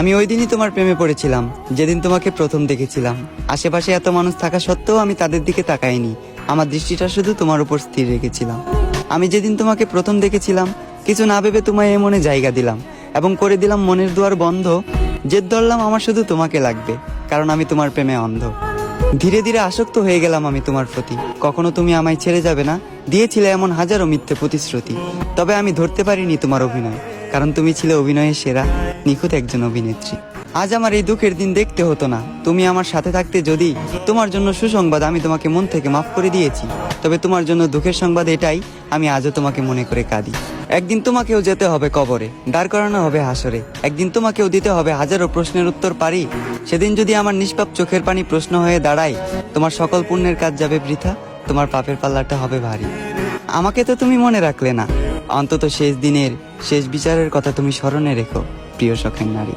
আমি ওই দিনই তোমার প্রেমে পড়েছিলাম, যেদিন তোমাকে প্রথম দেখেছিলাম। আশেপাশে এত মানুষ থাকা সত্ত্বেও আমি তাদের দিকে তাকাইনি। আমার দৃষ্টিটা শুধু তোমার উপর স্থির রেখেছিলাম। আমি যেদিন তোমাকে প্রথম দেখেছিলাম, কিছু না ভেবে তোমায় এ মনে জায়গা দিলাম এবং করে দিলাম মনের দুয়ার বন্ধ। জেদ ধরলাম আমার শুধু তোমাকে লাগবে, কারণ আমি তোমার প্রেমে অন্ধ। ধীরে ধীরে আসক্ত হয়ে গেলাম আমি তোমার প্রতি। কখনো তুমি আমায় ছেড়ে যাবে না, দিয়েছিলে এমন হাজারো মিথ্যে প্রতিশ্রুতি, তবে আমি ধরতে পারিনি তোমার অভিনয়। কারণ তুমি ছিলে অভিনয়ের সেরা, নিখুঁত একজন অভিনেত্রী। আজ আমার এই দুঃখের দিন দেখতে হতো না। তুমি আমার সাথে থাকতে যদি তোমার জন্য সুসংবাদ আমি তোমাকে মন থেকে মাফ করে দিয়েছি, তবে তোমার জন্য দুঃখের সংবাদ এটাই, আমি আজও তোমাকে মনে করে কাঁদি। একদিন তোমাকেও যেতে হবে কবরে, দাঁড় করানো হবে হাসরে। একদিন তোমাকেও দিতে হবে হাজারো প্রশ্নের উত্তর পারি। সেদিন যদি আমার নিষ্পাপ চোখের পানি প্রশ্ন হয়ে দাঁড়ায়, তোমার সকল পুণ্যের কাজ যাবে বৃথা, তোমার পাপের পাল্লাটা হবে ভারী। আমাকে তো তুমি মনে রাখলে না। অন্তত শেষ দিনের শেষ বিচারের কথা তুমি স্মরণে রেখো প্রিয় সখের নারী।